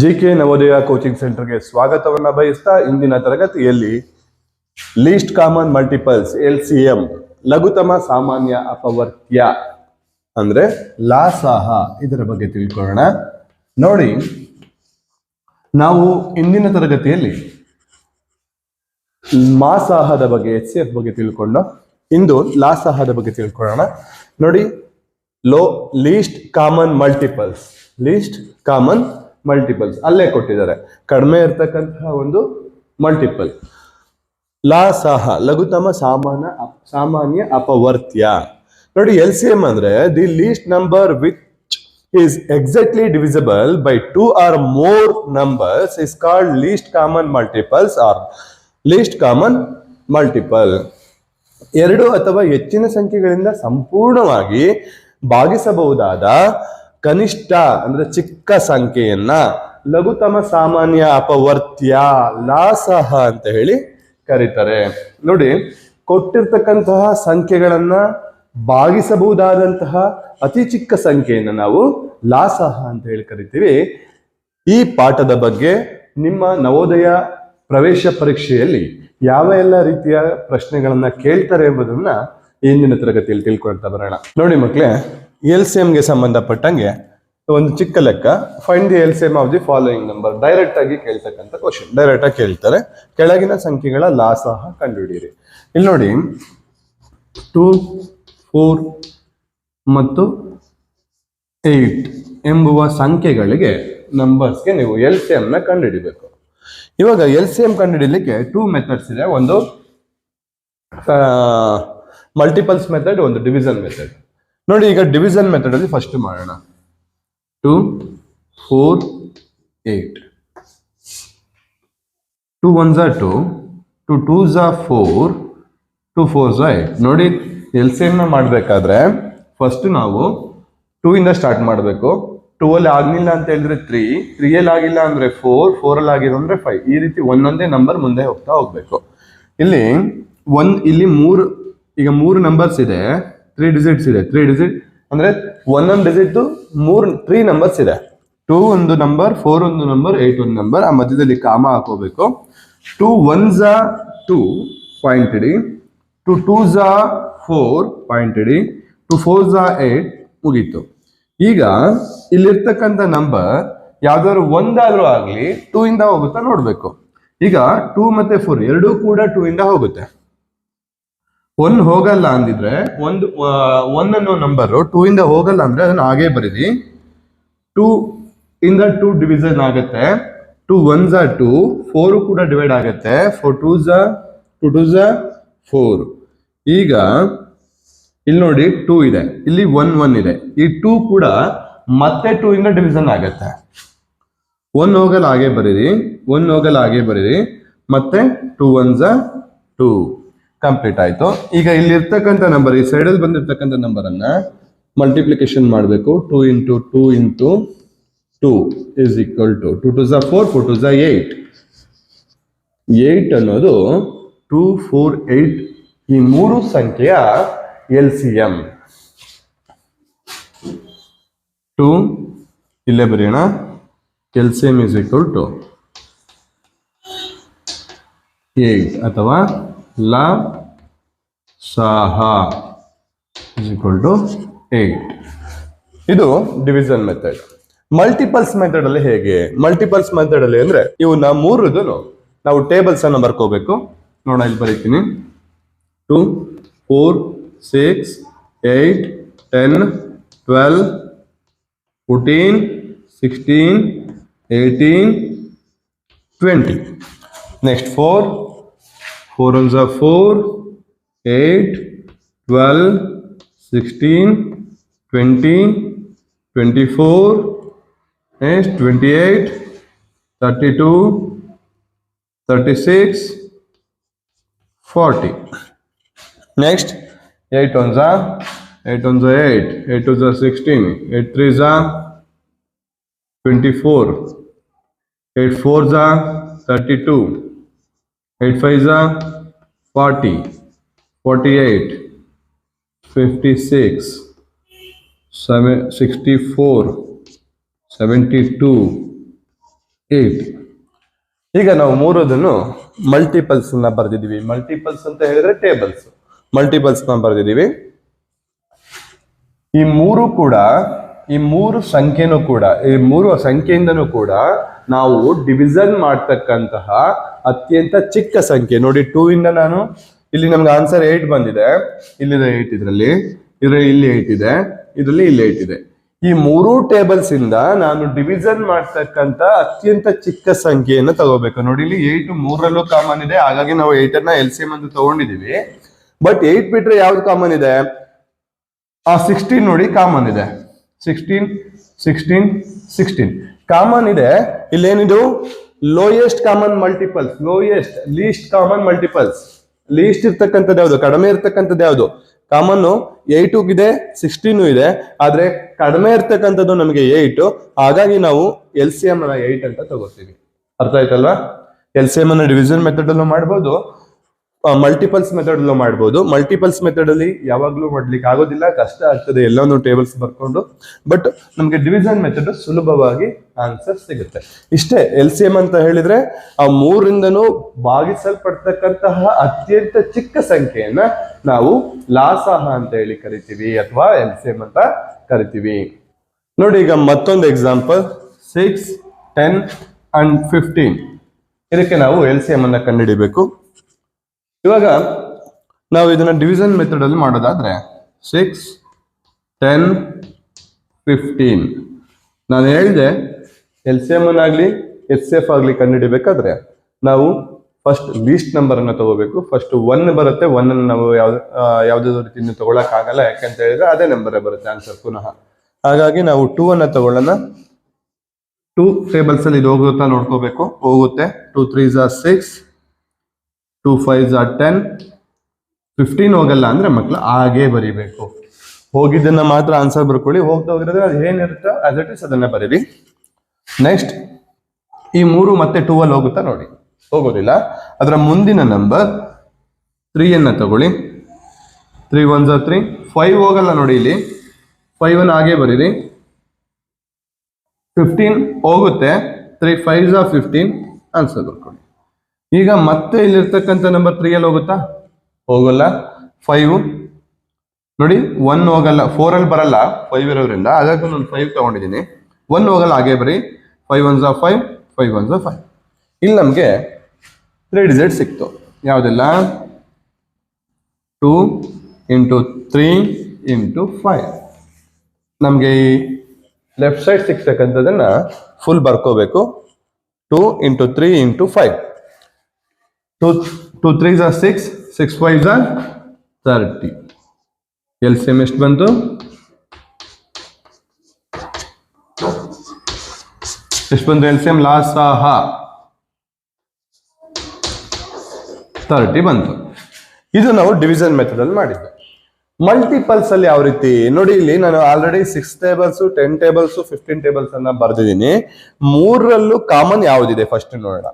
G K Navodaya coaching ಸೆಂಟರ್ಗೆ ಸ್ವಾಗತವನ್ನು ಬಯಸ್ತಾ ಇಂದಿನ ತರಗತಿಯಲ್ಲಿ least common multiples L C M ಲಘುತಮ ಸಾಮಾನ್ಯ ಅಪವರ್ತ್ಯ, ಅಂದ್ರೆ ಲಾಸಾಹ ಇದರ ಬಗ್ಗೆ ತಿಳ್ಕೊಳ್ಳೋಣ. ನೋಡಿ, ನಾವು ಇಂದಿನ ತರಗತಿಯಲ್ಲಿ ಮಾಸಾಹದ ಬಗ್ಗೆ ಎಚ್ ಸಿ ಎಫ್ ಬಗ್ಗೆ ತಿಳ್ಕೊಂಡು, ಇಂದು ಲಾಸಾಹದ ಬಗ್ಗೆ ತಿಳ್ಕೊಳ್ಳೋಣ. ನೋಡಿ, low least common multiples least common multiples ಅಲ್ಲೇ ಕೊಟ್ಟಿದ್ದಾರೆ. ಕಡಿಮೆ ಇರ್ತಕ್ಕಂತಹ ಒಂದು ಮಲ್ಟಿಪಲ್ ಲಾ ಸಹ, ಲಘುತಮ ಸಾಮಾನ್ಯ ಸಾಮಾನ್ಯ ಅಪವರ್ತ್ಯ. ನೋಡಿ, ಎಲ್ ಸಿ ಎಂ ಅಂದ್ರೆ the least number which is exactly divisible by two or more numbers is called least common multiples or least common multiple. ಎರಡು ಅಥವಾ ಹೆಚ್ಚಿನ ಸಂಖ್ಯೆಗಳಿಂದ ಸಂಪೂರ್ಣವಾಗಿ ಭಾಗಿಸಬಹುದಾದ ಕನಿಷ್ಠ ಅಂದ್ರೆ ಚಿಕ್ಕ ಸಂಖ್ಯೆಯನ್ನ ಲಘುತಮ ಸಾಮಾನ್ಯ ಅಪವರ್ತ್ಯ, ಲಾಸಹ ಅಂತ ಹೇಳಿ ಕರೀತಾರೆ. ನೋಡಿ, ಕೊಟ್ಟಿರ್ತಕ್ಕಂತಹ ಸಂಖ್ಯೆಗಳನ್ನ ಭಾಗಿಸಬಹುದಾದಂತಹ ಅತಿ ಚಿಕ್ಕ ಸಂಖ್ಯೆಯನ್ನು ನಾವು ಲಾಸಹ ಅಂತ ಹೇಳಿ ಕರಿತೀವಿ. ಈ ಪಾಠದ ಬಗ್ಗೆ ನಿಮ್ಮ ನವೋದಯ ಪ್ರವೇಶ ಪರೀಕ್ಷೆಯಲ್ಲಿ ಯಾವ ಎಲ್ಲ ರೀತಿಯ ಪ್ರಶ್ನೆಗಳನ್ನ ಕೇಳ್ತಾರೆ ಎಂಬುದನ್ನ ಇಂದಿನ ತರಗತಿಯಲ್ಲಿ ತಿಳ್ಕೊಳ್ತಾ ಬರೋಣ. ನೋಡಿ ಮಕ್ಕಳೇ ಎಲ್ ಸಿ ಎಮ್ಗೆ ಸಂಬಂಧಪಟ್ಟಂಗೆ ಒಂದು ಚಿಕ್ಕ ಲೆಕ್ಕ. Find the L C M of the following number direct ಆಗಿ ಕೇಳ್ತಕ್ಕಂಥ ಕ್ವಶನ್ ಡೈರೆಕ್ಟ್ ಆಗಿ ಕೇಳ್ತಾರೆ. ಕೆಳಗಿನ ಸಂಖ್ಯೆಗಳ ಲಾಸಹ ಕಂಡುಹಿಡಿಯಿರಿ. ಇಲ್ಲಿ ನೋಡಿ. ಟೂ ಫೋರ್ ಮತ್ತು ಏಟ್ ಎಂಬುವ ಸಂಖ್ಯೆಗಳಿಗೆ ನಂಬರ್ಸ್ಗೆ ನೀವು ಎಲ್ ಸಿ ಎಮ್ನ ಕಂಡುಹಿಡಿಬೇಕು. ಇವಾಗ ಎಲ್ ಸಿ ಎಂ ಕಂಡುಹಿಡಿಲಿಕ್ಕೆ ಟೂ ಮೆಥಡ್ಸ್ ಇದೆ. ಒಂದು ಮಲ್ಟಿಪಲ್ಸ್ ಮೆಥಡ್ ಒಂದು ಡಿವಿಷನ್ ಮೆಥಡ್ ನೋಡಿ, ಈಗ ಡಿವಿಷನ್ ಮೆಥಡ್ ಅಲ್ಲಿ ಫಸ್ಟ್ ಮಾಡೋಣ. Two four eight two one Jha two two two ಝಾ ಫೋರ್ ಟು ಫೋರ್ ಝಾ ಏಟ್ ನೋಡಿ ಎಲ್ ಸಿ ಎಂ ಮಾಡಬೇಕಾದ್ರೆ ಫಸ್ಟ್ ನಾವು ಟೂ ಇಂದ ಸ್ಟಾರ್ಟ್ ಮಾಡಬೇಕು. ಟೂ ಅಲ್ಲಿ ಆಗಲಿಲ್ಲ ಅಂತ ಹೇಳಿದ್ರೆ ತ್ರೀ ತ್ರೀಯಲ್ಲಿ ಆಗಿಲ್ಲ ಅಂದ್ರೆ ಫೋರ್ ಫೋರ್ ಅಲ್ಲಿ ಆಗಿಲ್ಲ ಅಂದ್ರೆ ಫೈವ್ ಈ ರೀತಿ ಒಂದೊಂದೇ ನಂಬರ್ ಮುಂದೆ ಹೋಗ್ತಾ ಹೋಗ್ಬೇಕು. ಇಲ್ಲಿ, ಒಂದ್, ಇಲ್ಲಿ ಮೂರು, ಈಗ ಮೂರು ನಂಬರ್ಸ್ ಇದೆ. ತ್ರೀ ಡಿಜಿಟ್ಸ್ ಇದೆ. ತ್ರೀ ಡಿಜಿಟ್ ಅಂದ್ರೆ ಒಂದೊಂದು ಡಿಜಿಟ್ ಮೂರ್ ತ್ರೀ ನಂಬರ್ಸ್ ಇದೆ. ಟೂ ಒಂದು ನಂಬರ್ ಫೋರ್ ಒಂದು ನಂಬರ್ ಏಟ್ ಒಂದು ನಂಬರ್ ಆ ಮಧ್ಯದಲ್ಲಿ ಕಾಮ ಹಾಕೋಬೇಕು. ಟೂ ಒನ್ ಝಾ ಟೂ ಪಾಯಿಂಟ್ ಇಡಿ. ಟು ಟೂ ಝಾ ಫೋರ್ ಪಾಯಿಂಟ್ ಇಡಿ. ಟು ಫೋರ್ ಝಾ ಏಟ್ ಮುಗೀತು. ಈಗ ಇಲ್ಲಿರ್ತಕ್ಕಂಥ ನಂಬರ್ ಯಾವ್ದಾದ್ರು ಒಂದಾದ್ರೂ ಆಗ್ಲಿ ಟೂ ಇಂದ ಹೋಗುತ್ತಾ ನೋಡ್ಬೇಕು. ಈಗ ಟೂ ಮತ್ತೆ ಫೋರ್ ಎರಡೂ ಕೂಡ ಟೂ ಇಂದ ಹೋಗುತ್ತೆ. ಒನ್ ಹೋಗಲ್ಲ ಅಂದಿದ್ರೆ, ಒಂದು ಒನ್ ಅನ್ನೋ ನಂಬರ್, ಟೂ ಇಂದ ಹೋಗಲ್ಲ ಅಂದ್ರೆ ಅದನ್ನ ಹಾಗೆ ಬರೀರಿ. ಟೂ ಇಂದ ಟೂ ಡಿವಿಷನ್ ಆಗುತ್ತೆ. ಟೂ ಒನ್ ಝ ಟೂ, ಫೋರು ಕೂಡ ಡಿವೈಡ್ ಆಗುತ್ತೆ. ಫೋರ್ ಟೂ ಝ ಟು ಟೂ ಝ ಫೋರ್. ಈಗ, ಇಲ್ಲಿ ನೋಡಿ ಟೂ ಇದೆ. ಇಲ್ಲಿ ಒನ್ ಒನ್ ಇದೆ. ಈ ಟೂ ಕೂಡ ಮತ್ತೆ ಟೂ ಇಂದ ಡಿವಿಷನ್ ಆಗುತ್ತೆ. ಒನ್ ಹೋಗಲ್ ಹಾಗೆ ಬರೀರಿ. ಒನ್ ಹೋಗಲ್ ಹಾಗೆ ಬರೀರಿ. ಮತ್ತೆ ಟೂ ಒನ್ ಝ ಟೂ. ಕಂಪ್ಲೀಟ್ ಆಯ್ತು. ಈಗ ಇಲ್ಲಿ ಇರ್ತಕ್ಕಂಥ ನಂಬರ್ ಈ ಸೈಡಲ್ಲಿ ಬಂದಿರ್ತಕ್ಕಂಥ ನಂಬರ್ ಅನ್ನ ಮಲ್ಟಿಪ್ಲಿಕೇಶನ್ ಮಾಡಬೇಕು. Two into two into two is equal to two two two four four two ಝ eight eight ಅನ್ನೋದು ಟೂ ಫೋರ್ ಏಟ್ ಈ ಮೂರು ಸಂಖ್ಯೆಯ ಎಲ್ ಸಿ ಎಂ ಟು ಇಲ್ಲೇ ಬರೆಯೋಣ. L C M is equal to eight ಅಥವಾ ಲ ಸಹ ಇಸ್ ಈಕ್ವಲ್ ಟು ಏಟ್ ಇದು ಡಿವಿಷನ್ ಮೆಥಡ್ ಮಲ್ಟಿಪಲ್ಸ್ ಮೆಥಡ್ ಅಲ್ಲಿ ಹೇಗೆ? ಮಲ್ಟಿಪಲ್ಸ್ ಮೆಥಡ್ ಅಲ್ಲಿ ಅಂದ್ರೆ ಇವನ್ನ ಮೂರದು ನಾವು ಟೇಬಲ್ಸ್ ಅನ್ನು ಬರ್ಕೋಬೇಕು. ನೋಡ ಇಲ್ಲಿ ಬರೀತೀನಿ. Two four six eight ten twelve fourteen sixteen eighteen twenty next four 4 ones are 4, 8, 12, 16, 20, 24, yes, 28, 32, 36, 40. Next, 8 ones are 8 ones are 8, 8 ones are 16, 8 threes are 24, 8 fours a 32, four eight four Jha thirty two eight five Jha forty forty eight fifty six seven sixty four seventy two eight ಈಗ ನಾವು ಮೂರದನ್ನು ಮಲ್ಟಿಪಲ್ಸ್ನ ಬರೆದಿದ್ದೀವಿ. Multiples ಅಂತ ಹೇಳಿದ್ರೆ tables ಮಲ್ಟಿಪಲ್ಸ್ನ ಬರೆದಿದ್ದೀವಿ. ಈ ಮೂರು ಕೂಡ ಈ ಮೂರು ಸಂಖ್ಯೆನೂ ಕೂಡ, ಈ ಮೂರು ಸಂಖ್ಯೆಯಿಂದನೂ ಕೂಡ ನಾವು ಡಿವಿಷನ್ ಮಾಡ್ತಕ್ಕಂತಹ ಅತ್ಯಂತ ಚಿಕ್ಕ ಸಂಖ್ಯೆ. ನೋಡಿ ಟೂ ಇಂದ ನಾನು, ಇಲ್ಲಿ ನಮ್ಗೆ ಆನ್ಸರ್ ಏಟ್ ಬಂದಿದೆ. ಇಲ್ಲಿದೆ ಏಟ್ ಇದರಲ್ಲಿ ಇದರಲ್ಲಿ ಇಲ್ಲಿ ಏಟ್ ಇದೆ, ಇದರಲ್ಲಿ ಇಲ್ಲಿ ಏಟ್ ಇದೆ. ಈ ಮೂರು ಟೇಬಲ್ಸ್ ಇಂದ ನಾನು ಡಿವಿಷನ್ ಮಾಡ್ತಕ್ಕಂತ ಅತ್ಯಂತ ಚಿಕ್ಕ ಸಂಖ್ಯೆಯನ್ನು ತಗೋಬೇಕು. ನೋಡಿ, ಇಲ್ಲಿ ಏಟ್ ಮೂರರಲ್ಲೂ ಕಾಮನ್ ಇದೆ. ಹಾಗಾಗಿ ನಾವು ಏಟ್ ಅನ್ನ ಎಲ್ ಸಿ ಎಂ ಅಂತ ತಗೊಂಡಿದೀವಿ ಬಟ್ ಏಟ್ ಬಿಟ್ರೆ ಯಾವ್ದು ಕಾಮನ್ ಇದೆ? ಆ ಸಿಕ್ಸ್ಟೀನ್ ನೋಡಿ ಕಾಮನ್ ಇದೆ. ಸಿಕ್ಸ್ಟೀನ್ ಸಿಕ್ಸ್ಟೀನ್ ಸಿಕ್ಸ್ಟೀನ್ ಕಾಮನ್ ಇದೆ. ಇಲ್ಲೇನಿದು? Lowest common multiples lowest least common multiples least ಇರ್ತಕ್ಕಂಥದ್ದು ಯಾವುದು? ಕಡಿಮೆ ಇರ್ತಕ್ಕಂಥದ್ದು ಯಾವುದು? ಕಾಮನ್ ಏಟು ಇದೆ ಸಿಕ್ಸ್ಟೀನು ಇದೆ. ಆದ್ರೆ ಕಡಿಮೆ ಇರ್ತಕ್ಕಂಥದ್ದು ನಮಗೆ ಏಯ್ಟು ಹಾಗಾಗಿ ನಾವು ಎಲ್ ಸಿ ಎಂ ಏಯ್ಟ್ ಅಂತ ತಗೋತೀವಿ. ಅರ್ಥ ಆಯ್ತಲ್ವಾ? ಎಲ್ ಸಿ ಎಂ ಅನ್ನ ಡಿವಿಷನ್ ಮೆಥಡ್ ಅಲ್ಲೂ ಮಾಡ್ಬೋದು. ಮಲ್ಟಿಪಲ್ಸ್ ಮೆಥಡ್ ಅಲ್ಲೂ ಮಾಡ್ಬೋದು. ಮಲ್ಟಿಪಲ್ಸ್ ಮೆಥಡ್ ಅಲ್ಲಿ ಯಾವಾಗ್ಲೂ ಮಾಡ್ಲಿಕ್ಕೆ ಆಗೋದಿಲ್ಲ. ಕಷ್ಟ ಆಗ್ತದೆ ಎಲ್ಲಾನು ಟೇಬಲ್ಸ್ ಬರ್ಕೊಂಡು. ಬಟ್ ನಮ್ಗೆ ಡಿವಿಷನ್ ಮೆಥಡ್ ಸುಲಭವಾಗಿ ಆನ್ಸರ್ ಸಿಗುತ್ತೆ. ಇಷ್ಟೇ ಎಲ್ ಸಿ ಎಂ ಅಂತ ಹೇಳಿದ್ರೆ, ಆ ಮೂರಿಂದನೂ ಭಾಗಿಸಲ್ಪಡ್ತಕ್ಕಂತಹ ಅತ್ಯಂತ ಚಿಕ್ಕ ಸಂಖ್ಯೆಯನ್ನ ನಾವು ಲಾಸಾಹ ಅಂತ ಹೇಳಿ ಕರಿತೀವಿ ಅಥವಾ ಎಲ್ ಸಿ ಎಂ ಅಂತ ಕರಿತೀವಿ. ನೋಡಿ ಈಗ ಮತ್ತೊಂದು example six ten and fifteen ಇದಕ್ಕೆ ನಾವು ಎಲ್ ಸಿ ಎಂ ಅನ್ನ ಕಂಡುಹಿಡಿಬೇಕು. ಇವಾಗ ನಾವು ಇದನ್ನ ಡಿವಿಷನ್ ಮೆಥಡ್ ಅಲ್ಲಿ ಮಾಡೋದಾದ್ರೆ ಸಿಕ್ಸ್ ಟೆನ್ ಫಿಫ್ಟೀನ್ ನಾನು ಹೇಳಿದೆ ಎಲ್ ಸಿ ಎಂ ಆಗಲಿ ಎಸ್ ಎಫ್ ಆಗಲಿ ಕಂಡುಹಿಡಿಬೇಕಾದ್ರೆ ನಾವು ಫಸ್ಟ್ ಲೀಸ್ಟ್ ನಂಬರ್ ಅನ್ನ ತಗೋಬೇಕು. ಫಸ್ಟ್ ಒನ್ ಬರುತ್ತೆ. ಒನ್ ಅನ್ನು ನಾವು ಯಾವ್ದು ಯಾವುದೇ ರೀತಿಯಿಂದ ತಗೊಳಕ್ ಆಗಲ್ಲ ಯಾಕಂತ ಹೇಳಿದ್ರೆ ಅದೇ ನಂಬರೇ ಬರುತ್ತೆ ಆನ್ಸರ್ ಪುನಃ. ಹಾಗಾಗಿ ನಾವು ಟೂ ಅನ್ನ ತಗೊಳ್ಳೋಣ. ಟೂ ಟೇಬಲ್ಸ್ ಅಲ್ಲಿ ಇದು ಹೋಗುತ್ತಾ ನೋಡ್ಕೋಬೇಕು. ಹೋಗುತ್ತೆ. Two three six two fives are ten. Fifteen ಹೋಗಲ್ಲ ಅಂದ್ರೆ ಮಕ್ಕಳು ಹಾಗೆ ಬರಿಬೇಕು. ಹೋಗಿದ್ದನ್ನ ಮಾತ್ರ ಆನ್ಸರ್ ಬರ್ಕೊಳ್ಳಿ. ಹೋಗ್ತಾ ಹೋಗಿರೋದ್ರೆ ಅದು ಏನಿರುತ್ತೋ ಆಸ್ ಇಟ್ ಇಸ್ ಅದನ್ನ ಬರೀರಿ. ನೆಕ್ಸ್ಟ್ ಈ ಮೂರು ಮತ್ತೆ ಟೂ ಅಲ್ಲಿ ಹೋಗುತ್ತಾ ನೋಡಿ. ಹೋಗೋದಿಲ್ಲ. ಅದರ ಮುಂದಿನ ನಂಬರ್ ತ್ರೀ ಅನ್ನ ತಗೊಳ್ಳಿ. ತ್ರೀ ಒನ್ ಝಾ ತ್ರೀ ಫೈವ್ ಹೋಗಲ್ಲ ನೋಡಿ ಇಲ್ಲಿ. ಫೈವ್ ಅನ್ನ ಹಾಗೆ ಬರೀರಿ. ಫಿಫ್ಟೀನ್ ಹೋಗುತ್ತೆ. ತ್ರೀ ಫೈವ್ ಝಾ ಫಿಫ್ಟೀನ್ ಆನ್ಸರ್ ಬರ್ಕೊಳ್ಳಿ. ಈಗ ಮತ್ತೆ ಇಲ್ಲಿರ್ತಕ್ಕಂಥ ನಂಬರ್ ತ್ರೀ ಅಲ್ಲಿ ಹೋಗುತ್ತಾ? ಹೋಗಲ್ಲ. ಫೈವ್ ನೋಡಿ ಒನ್ ಹೋಗಲ್ಲ. ಫೋರ್ ಅಲ್ಲಿ ಬರಲ್ಲ. ಫೈವ್ ಇರೋದ್ರಿಂದ ಹಾಗಾಗಿ ನಾನು ಫೈವ್ ತಗೊಂಡಿದ್ದೀನಿ. ಒನ್ ಹೋಗಲ್ಲ, ಹಾಗೆ ಬರೀ. ಫೈವ್ ಒನ್ ಝಾ ಫೈವ್ ಫೈವ್ ಒನ್ ಝಾ ಫೈವ್ ಇಲ್ಲಿ ನಮಗೆ ತ್ರೀ ಡಿಜಿಟ್ ಸಿಕ್ತು. ಯಾವುದೆಲ್ಲ? Two into three into five ನಮಗೆ ಈ ಲೆಫ್ಟ್ ಸೈಡ್ ಸಿಕ್ತಕ್ಕಂಥದ್ದನ್ನು full ಬರ್ಕೋಬೇಕು. Two into three into five two two three Jha six six five ಝಾ ತರ್ಟಿ ಎಲ್ ಸಿ ಎಂ ಎಷ್ಟು ಬಂತು? ಎಷ್ಟು ಬಂತು ಎಲ್ ಸಿ ಎಂ ಲಾಸ್ಟ್ ಹ ತರ್ಟಿ ಬಂತು. ಇದು ನಾವು ಡಿವಿಷನ್ ಮೆಥಡ್ ಅಲ್ಲಿ ಮಾಡಿದ್ದು. ಮಲ್ಟಿಪಲ್ಸ್ ಅಲ್ಲಿ ಯಾವ ರೀತಿ? ನೋಡಿ ಇಲ್ಲಿ ನಾನು already six tables ten tables fifteen tables ಅನ್ನ ಬರೆದಿದ್ದೀನಿ. ಮೂರರಲ್ಲೂ ಕಾಮನ್ ಯಾವ್ದಿದೆ? ಫಸ್ಟ್ ನೋಡೋಣ.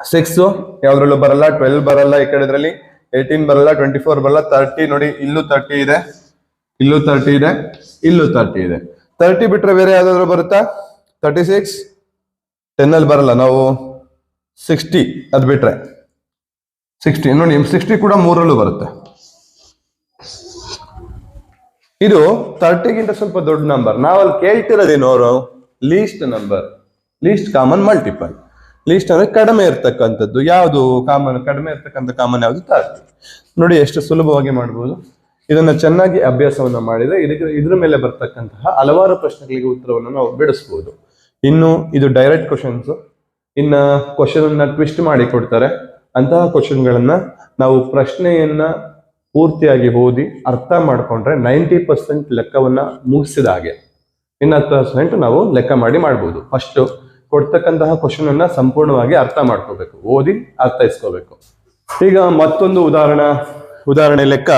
ಸಿಕ್ಸ್ ಯಾವ್ದ್ರಲ್ಲೂ ಬರಲ್ಲ. ಟ್ವೆಲ್ ಬರಲ್ಲ ಈ ಕಡೆ ಇದ್ರಲ್ಲಿ. ಏಯ್ಟೀನ್ ಬರಲ್ಲ ಟ್ವೆಂಟಿ ಫೋರ್ ಬರಲ್ಲ. ತರ್ಟಿ ನೋಡಿ, ಇಲ್ಲೂ ತರ್ಟಿ ಇದೆ. ಇಲ್ಲೂ ತರ್ಟಿ ಇದೆ, ಇಲ್ಲೂ ತರ್ಟಿ ಇದೆ. ತರ್ಟಿ ಬಿಟ್ರೆ ಬೇರೆ ಯಾವ್ದಾದ್ರು ಬರುತ್ತಾ? ತರ್ಟಿ ಸಿಕ್ಸ್ ಟೆನ್ ಅಲ್ಲಿ ಬರಲ್ಲ. ನಾವು ಸಿಕ್ಸ್ಟಿ ಅದು ಬಿಟ್ರೆ. ಸಿಕ್ಸ್ಟಿ ನೋಡಿ ಸಿಕ್ಸ್ಟಿ ಕೂಡ ಮೂರಲ್ಲೂ ಬರುತ್ತೆ. ಇದು ತರ್ಟಿಗಿಂತ ಸ್ವಲ್ಪ ದೊಡ್ಡ ನಂಬರ್ ನಾವಲ್ಲಿ ಕೇಳ್ತಿರೋದೇನು ಅವರು? Least number least common multiple least ಅಂದ್ರೆ ಕಡಿಮೆ ಇರ್ತಕ್ಕಂಥದ್ದು. ಯಾವುದು ಕಾಮನ್ ಕಡಿಮೆ ಇರ್ತಕ್ಕಂಥ ಕಾಮನ್ ಯಾವುದು? ತಾರ್ತಿ ನೋಡಿ ಎಷ್ಟು ಸುಲಭವಾಗಿ ಮಾಡಬಹುದು ಇದನ್ನ ಚೆನ್ನಾಗಿ ಅಭ್ಯಾಸವನ್ನ ಮಾಡಿದ್ರೆ ಇದಕ್ಕೆ, ಇದ್ರ ಮೇಲೆ ಬರ್ತಕ್ಕಂತಹ ಹಲವಾರು ಪ್ರಶ್ನೆಗಳಿಗೆ ಉತ್ತರವನ್ನು ನಾವು ಬಿಡಿಸ್ಬೋದು. ಇನ್ನು ಇದು ಡೈರೆಕ್ಟ್ ಕ್ವಶನ್ಸ್ ಇನ್ನ ಕ್ವಶನ್ ಅನ್ನ ಟ್ವಿಸ್ಟ್ ಮಾಡಿ ಕೊಡ್ತಾರೆ. ಅಂತಹ ಕ್ವಶನ್ಗಳನ್ನ ನಾವು ಪ್ರಶ್ನೆಯನ್ನ ಪೂರ್ತಿಯಾಗಿ ಓದಿ ಅರ್ಥ ಮಾಡ್ಕೊಂಡ್ರೆ ನೈಂಟಿ ಪರ್ಸೆಂಟ್ ಲೆಕ್ಕವನ್ನ ಮುಗಿಸಿದ ಹಾಗೆ. ಇನ್ನು ಹತ್ತು ಪರ್ಸೆಂಟ್ ನಾವು ಲೆಕ್ಕ ಮಾಡಿ ಮಾಡ್ಬೋದು. ಫಸ್ಟ್ ಕೊಡ್ತಕ್ಕಂತಹ ಕ್ವಶನ್ ಅನ್ನ ಸಂಪೂರ್ಣವಾಗಿ ಅರ್ಥ ಮಾಡ್ಕೋಬೇಕು. ಓದಿ ಅರ್ಥೈಸ್ಕೋಬೇಕು ಈಗ ಮತ್ತೊಂದು ಉದಾಹರಣೆ. ಉದಾಹರಣೆ ಲೆಕ್ಕ.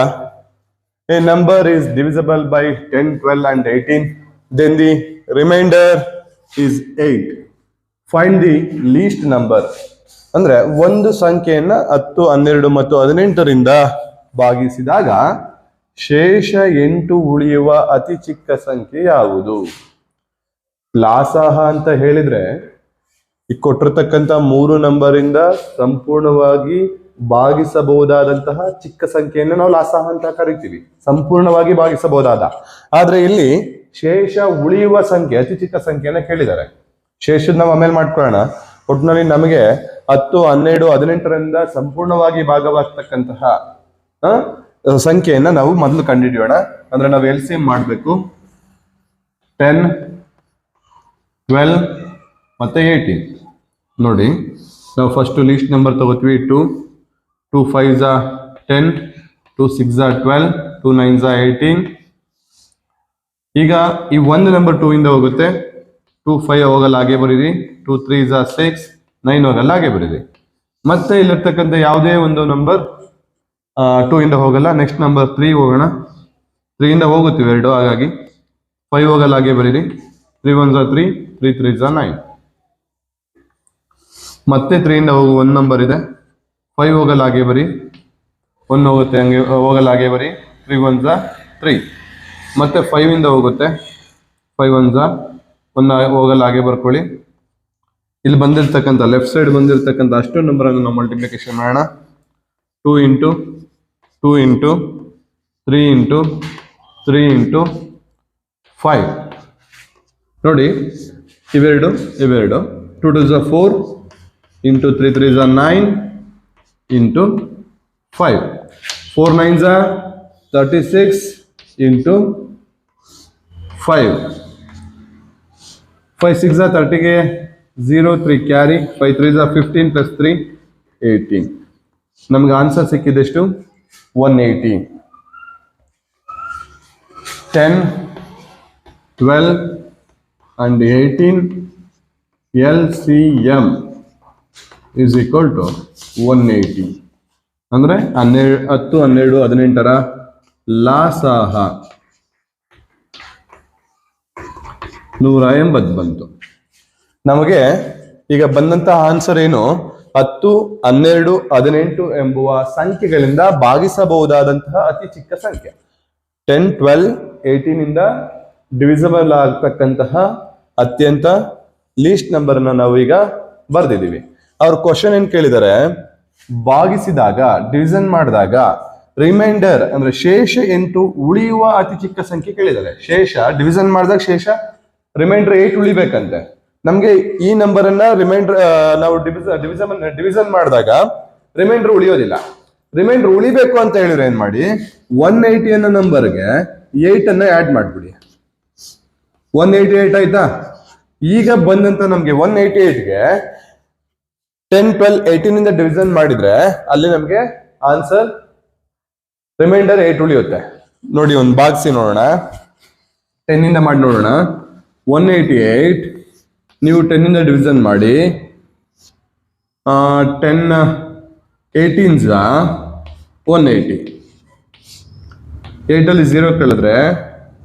A number is divisible by ten twelve and eighteen then the remainder is eight find the least number ಅಂದ್ರೆ ಒಂದು ಸಂಖ್ಯೆಯನ್ನ ಹತ್ತು, ಹನ್ನೆರಡು ಮತ್ತು ಹದಿನೆಂಟರಿಂದ ಭಾಗಿಸಿದಾಗ ಶೇಷ ಎಂಟು ಉಳಿಯುವ ಅತಿ ಚಿಕ್ಕ ಸಂಖ್ಯೆ ಯಾವುದು? ಲಾಸಹ ಅಂತ ಹೇಳಿದ್ರೆ ಈ ಕೊಟ್ಟಿರ್ತಕ್ಕಂಥ ಮೂರು ನಂಬರ್ ಇಂದ ಸಂಪೂರ್ಣವಾಗಿ ಭಾಗಿಸಬಹುದಾದಂತಹ ಚಿಕ್ಕ ಸಂಖ್ಯೆಯನ್ನು ನಾವು ಲಾಸಾಹ ಅಂತ ಕರಿತೀವಿ. ಸಂಪೂರ್ಣವಾಗಿ ಭಾಗಿಸಬಹುದಾದ. ಆದ್ರೆ ಇಲ್ಲಿ ಶೇಷ ಉಳಿಯುವ ಸಂಖ್ಯೆ, ಅತಿ ಚಿಕ್ಕ ಸಂಖ್ಯೆಯನ್ನ ಕೇಳಿದ್ದಾರೆ. ಶೇಷದ ನಾವು ಆಮೇಲೆ ಮಾಡ್ಕೊಳ್ಳೋಣ. ಒಟ್ಟಿನಲ್ಲಿ ನಮಗೆ ಹತ್ತು, ಹನ್ನೆರಡು, ಹದಿನೆಂಟರಿಂದ ಸಂಪೂರ್ಣವಾಗಿ ಭಾಗವಾಗ್ತಕ್ಕಂತಹ ಸಂಖ್ಯೆಯನ್ನ ನಾವು ಮೊದಲು ಕಂಡುಹಿಡಿಯೋಣ ಅಂದ್ರೆ ನಾವು ಎಲ್ ಸಿ ಎಂ ಮಾಡಬೇಕು. ಟೆನ್ ಟ್ವೆಲ್ ಮತ್ತು ಏಯ್ಟೀನ್ ನೋಡಿ, ನಾವು ಫಸ್ಟು ಲೀಸ್ಟ್ ನಂಬರ್ ತಗೋತೀವಿ. ಟು ಟೂ ಫೈವ್ ಝಾ ಟೆನ್ ಟು ಸಿಕ್ಸ್ ಝಾ ಟ್ವೆಲ್ ಟು ನೈನ್ ಝಾ ಏಯ್ಟೀನ್ ಈಗ ಈ ಒಂದು ನಂಬರ್ ಟೂ ಇಂದ ಹೋಗುತ್ತೆ. ಟೂ ಫೈವ್ ಹೋಗಲ್ಲ, ಹಾಗೆ ಬರೀರಿ. ಟೂ ತ್ರೀ ಝಾ ಸಿಕ್ಸ್ ನೈನ್ ಹೋಗಲ್ಲ, ಹಾಗೆ ಬರೀರಿ. ಮತ್ತೆ ಇಲ್ಲಿರ್ತಕ್ಕಂಥ ಯಾವುದೇ ಒಂದು ನಂಬರ್ ಟೂ ಇಂದ ಹೋಗಲ್ಲ. ನೆಕ್ಸ್ಟ್ ನಂಬರ್ ತ್ರೀ ಹೋಗೋಣ. ತ್ರೀ ಇಂದ ಹೋಗುತ್ತೀವಿ ಎರಡು, ಹಾಗಾಗಿ. ಫೈವ್ ಹೋಗಲ್ಲ, ಹಾಗೆ ಬರೀರಿ. ತ್ರೀ ಒನ್ ಝಾ ತ್ರೀ ತ್ರೀ ತ್ರೀ ಜಾ ನೈನ್ ಮತ್ತೆ ತ್ರೀಯಿಂದ ಹೋಗು ಒಂದು ನಂಬರ್ ಇದೆ. ಫೈವ್ ಹೋಗಲಾಗೆ ಹಾಗೆ ಬರಿ. ಒನ್ ಹೋಗುತ್ತೆ ಹಂಗೆ ಹೋಗಲಾಗೆ ಹಾಗೆ ಬರಿ. ತ್ರೀ ಒನ್ ಝಾ ತ್ರೀ ಮತ್ತೆ ಫೈವಿಂದ ಹೋಗುತ್ತೆ. ಫೈವ್ ಒನ್ ಝಾ ಒನ್ ಹೋಗಲ್ಲ ಹಾಗೆ ಬರ್ಕೊಳ್ಳಿ. ಇಲ್ಲಿ ಬಂದಿರ್ತಕ್ಕಂಥ ಲೆಫ್ಟ್ ಸೈಡ್ ಬಂದಿರತಕ್ಕಂಥ ಅಷ್ಟು ನಂಬರನ್ನು ನಾವು ಮಲ್ಟಿಪ್ಲಿಕೇಶನ್ ಮಾಡೋಣ. Two into two into three into three into five ನೋಡಿ ಇವೆರಡು ಇವೆರಡು two two ಝ four into three three ಝ nine into five four nine ಝ thirty six into five five six ಝ ತರ್ಟಿಗೆ zero three carry five three ಝ fifteen plus three eighteen ನಮ್ಗೆ answer ಸಿಕ್ಕಿದೆಷ್ಟು one eighteen ten twelve and 18 LCM is equal to 180 ಅಂದರೆ ಹನ್ನೆರಡು, ಹತ್ತು, ಹನ್ನೆರಡು, ಹದಿನೆಂಟರ ಲಾಸಾಹ ನೂರ ಎಂಬತ್ತು ಬಂತು. ನಮಗೆ ಈಗ ಬಂದಂತಹ ಆನ್ಸರ್ ಏನು? ಹತ್ತು, ಹನ್ನೆರಡು, ಹದಿನೆಂಟು ಎಂಬುವ ಸಂಖ್ಯೆಗಳಿಂದ ಭಾಗಿಸಬಹುದಾದಂತಹ ಅತಿ ಚಿಕ್ಕ ಸಂಖ್ಯೆ. ಟೆನ್ ಟ್ವೆಲ್ ಏಯ್ಟೀನಿಂದ ಡಿವಿಸಬಲ್ ಆಗ್ತಕ್ಕಂತಹ ಅತ್ಯಂತ ಲೀಸ್ಟ್ ನಂಬರ್ ಅನ್ನ ನಾವು ಈಗ ಬರ್ದಿದೀವಿ ಅವ್ರ ಕ್ವಶನ್ ಏನ್ ಕೇಳಿದ್ದಾರೆ ಭಾಗಿಸಿದಾಗ ಡಿವಿಷನ್ ಮಾಡಿದಾಗ ರಿಮೈಂಡರ್ ಅಂದ್ರೆ ಶೇಷ ಎಂಟು ಉಳಿಯುವ ಅತಿ ಚಿಕ್ಕ ಸಂಖ್ಯೆ ಕೇಳಿದ್ದಾರೆ ಶೇಷ ಡಿವಿಷನ್ ಮಾಡಿದಾಗ ಶೇಷ ರಿಮೈಂಡರ್ ಏಟ್ ಉಳಿಬೇಕಂತೆ. ನಮ್ಗೆ ಈ ನಂಬರ್ ಅನ್ನ ರಿಮೈಂಡರ್ ನಾವು ಡಿವಿಷನ್ ಡಿವಿಷನ್ ಮಾಡಿದಾಗ ರಿಮೈಂಡರ್ ಉಳಿಯೋದಿಲ್ಲ. ರಿಮೈಂಡರ್ ಉಳಿಬೇಕು ಅಂತ ಹೇಳಿದ್ರೆ ಏನ್ ಮಾಡಿ? ಒನ್ ಏಯ್ಟಿ ಅನ್ನೋ ನಂಬರ್ಗೆ ಏಟ್ ಅನ್ನ ಆಡ್ ಮಾಡ್ಬಿಡಿ. ಒನ್ ಏಯ್ಟಿ ಏಟ್ ಆಯ್ತಾ? ಈಗ ಬಂದಂತ ನಮ್ಗೆ ಒನ್ ಏಯ್ಟಿ ಏಟ್ಗೆ ಟೆನ್ ಟ್ವೆಲ್ ಏಯ್ಟೀನ್ ಇಂದ ಡಿವಿಷನ್ ಮಾಡಿದ್ರೆ ಅಲ್ಲಿ ನಮ್ಗೆ ಆನ್ಸರ್ ರಿಮೈಂಡರ್ ಏಟ್ ಉಳಿಯುತ್ತೆ. ನೋಡಿ, ಒಂದು ಬಾಕ್ಸಿ ನೋಡೋಣ. ಟೆನ್ ಇಂದ ಮಾಡಿ ನೋಡೋಣ. ಒನ್ ಏಯ್ಟಿ ಏಟ್ ನೀವು ಟೆನ್ ಇಂದ ಡಿವಿಷನ್ ಮಾಡಿ. ಟೆನ್ ಏಯ್ಟೀನ್ ಝಾ ಒನ್ ಏಯ್ಟಿ ಏಯ್ಟಲ್ಲಿ ಝೀರೋ ಕೇಳಿದ್ರೆ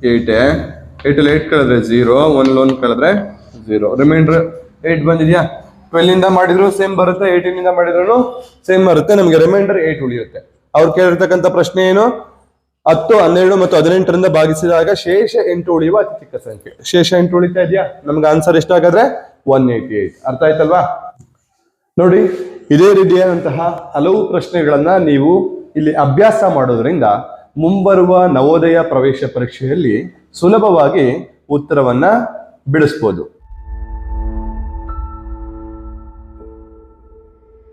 ಏಯ್ಟೆ ಏಯ್ಟಲ್ಲಿ ಏಟ್ ಕಳೆದ್ರೆ ಝೀರೋ ಒನ್ ಲೋನ್ ಕಳೆದ್ರೆ ಝೀರೋ ರಿಮೈಂಡರ್ ಏಟ್ ಬಂದಿದೆಯಾ? ಟ್ವೆಲ್ ಇಂದ ಮಾಡಿದ್ರು ಸೇಮ್ ಬರುತ್ತೆ ಏಯ್ಟೀನ್ ಇಂದ ಮಾಡಿದ್ರು ಸೇಮ್ ಬರುತ್ತೆ, ನಮಗೆ ರಿಮೈಂಡರ್ ಏಟ್ ಉಳಿಯುತ್ತೆ. ಅವ್ರು ಕೇಳಿರ್ತಕ್ಕಂಥ ಪ್ರಶ್ನೆ ಏನು? ಹತ್ತು, ಹನ್ನೆರಡು ಮತ್ತು ಹದಿನೆಂಟರಿಂದ ಭಾಗಿಸಿದಾಗ ಶೇಷ ಎಂಟು ಉಳಿಯುವ ಅತಿ ಚಿಕ್ಕ ಸಂಖ್ಯೆ. ಶೇಷ ಎಂಟು ಉಳಿತಾ ಇದೆಯಾ? ನಮ್ಗೆ ಆನ್ಸರ್ ಎಷ್ಟಾಗಾದ್ರೆ ಒನ್ ಏಯ್ಟಿ ಏಟ್ ಅರ್ಥ ಆಯ್ತಲ್ವಾ? ನೋಡಿ, ಇದೇ ರೀತಿಯಾದಂತಹ ಹಲವು ಪ್ರಶ್ನೆಗಳನ್ನ ನೀವು ಇಲ್ಲಿ ಅಭ್ಯಾಸ ಮಾಡೋದ್ರಿಂದ ಮುಂಬರುವ ನವೋದಯ ಪ್ರವೇಶ ಪರೀಕ್ಷೆಯಲ್ಲಿ ಸುಲಭವಾಗಿ ಉತ್ತರವನ್ನ ಬಿಡಿಸ್ಬೋದು.